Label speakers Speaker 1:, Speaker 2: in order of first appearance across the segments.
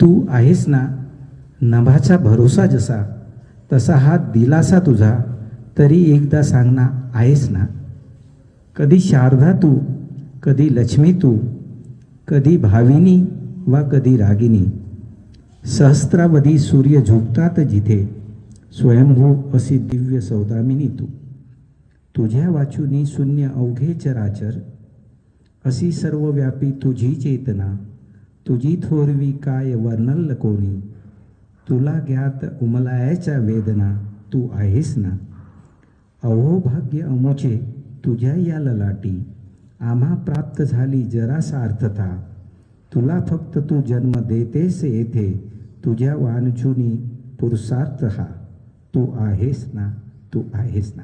Speaker 1: तू आहेस ना? नभाचा भरोसा जसा तसा हा दिलासा तुझा. तरी एकदा सांगना आहेस ना? कधी शारदा तू कधी लक्ष्मी तू कधी भाविनी वा कधी रागिनी. सहस्त्रावधी सूर्य झुकतात जिथे स्वयंभू अशी दिव्य सौदामिनी तू. तुझ्या वाचुनी शून्य अवघे चराचर अशी सर्वव्यापी तुझी चेतना. तुझी थोरवी काय वर्णल कोणी? तुला ज्ञात उमलायाच्या वेदना तू आहेस ना? अहो भाग्य अमोचे तुझ्या या ललाटी आम्हा प्राप्त झाली जरा सार्थता. तुला फक्त तू जन्म देतेस येथे तुझ्या वांछुनी पुरुषार्थ हा. तू आहेस ना? तू आहेस ना?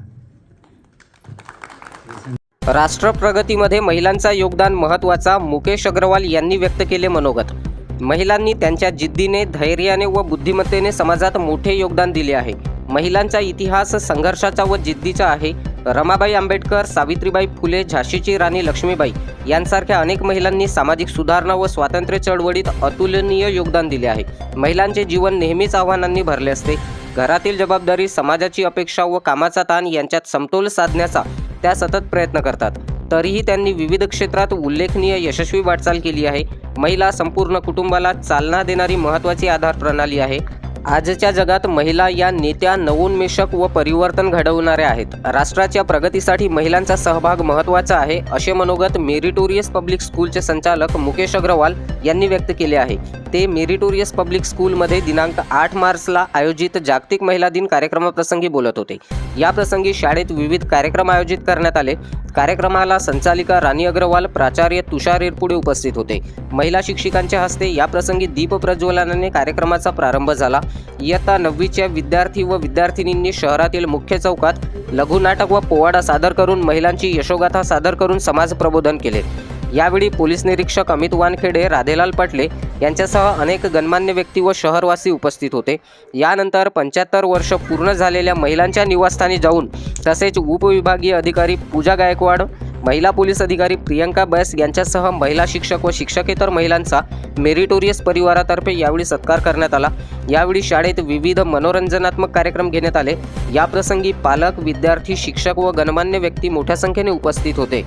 Speaker 2: राष्ट्र प्रगतीमध्ये महिलांचा योगदान महत्त्वाचा मुकेश अग्रवाल यांनी व्यक्त केले मनोगत. महिलांनी त्यांच्या जिद्दीने धैर्याने व बुद्धिमत्तेने समाजात मोठे योगदान दिले आहे. महिलांचा इतिहास संघर्षाचा व जिद्दीचा आहे. रमाबाई आंबेडकर सावित्रीबाई फुले झाशीची राणी लक्ष्मीबाई यांसारख्या अनेक महिलांनी सामाजिक सुधारणा व स्वातंत्र्य चळवळीत अतुलनीय योगदान दिले आहे. महिलांचे जीवन नेहमीच आव्हानांनी भरले असते. घरातील जबाबदारी समाजाची अपेक्षा व कामाचा ताण यांच्यात समतोल साधण्याचा त्या सतत प्रयत्न करतात. तरीही त्यांनी विविध क्षेत्रात उल्लेखनीय यशस्वी वाटचाल केली आहे. महिला संपूर्ण कुटुंबाला चालना देणारी महत्त्वाची आधार प्रणाली आहे. आजच्या जगात महिला या नेत्या नवोन्मेषक व परिवर्तन घडवणाऱ्या आहेत. राष्ट्राच्या प्रगतीसाठी महिलांचा सहभाग महत्त्वाचा आहे असे मनोगत मेरिटोरियस पब्लिक स्कूलचे संचालक मुकेश अग्रवाल यांनी व्यक्त केले आहे. ते मेरिटोरियस पब्लिक स्कूलमध्ये दिनांक आठ मार्चला आयोजित जागतिक महिला दिन कार्यक्रमाप्रसंगी बोलत होते. या प्रसंगी शाळेत विविध कार्यक्रम आयोजित करण्यात आले. कार्यक्रमाला संचालिका राणी अग्रवाल प्राचार्य तुषार एरपुडे उपस्थित होते. महिला शिक्षिकांच्या हस्ते या प्रसंगी दीप प्रज्वलनाने कार्यक्रमाचा प्रारंभ झाला. इयत्ता नववीच्या विद्यार्थी व विद्यार्थिनींनी शहरातील मुख्य चौकात लघुनाटक व पोवाडा सादर करून महिलांची यशोगाथा सादर करून समाज प्रबोधन केले. यावेळी पोलीस निरीक्षक अमित वानखेडे राधेलाल पाटले यांच्यासह अनेक गणमान्य व्यक्ती व शहरवासी उपस्थित होते. यानंतर पंच्याहत्तर वर्ष पूर्ण झालेल्या महिलांच्या निवासस्थानी जाऊन तसेच उपविभागीय अधिकारी पूजा गायकवाड महिला पोलीस अधिकारी प्रियंका बैस यांच्यासह महिला शिक्षक व शिक्षकेतर महिलांचा मेरिटोरियस परिवारातर्फे यावेळी सत्कार करण्यात आला. यावेळी शाळेत विविध मनोरंजनात्मक कार्यक्रम घेण्यात आले. याप्रसंगी पालक विद्यार्थी शिक्षक व गणमान्य व्यक्ती मोठ्या संख्येने उपस्थित होते.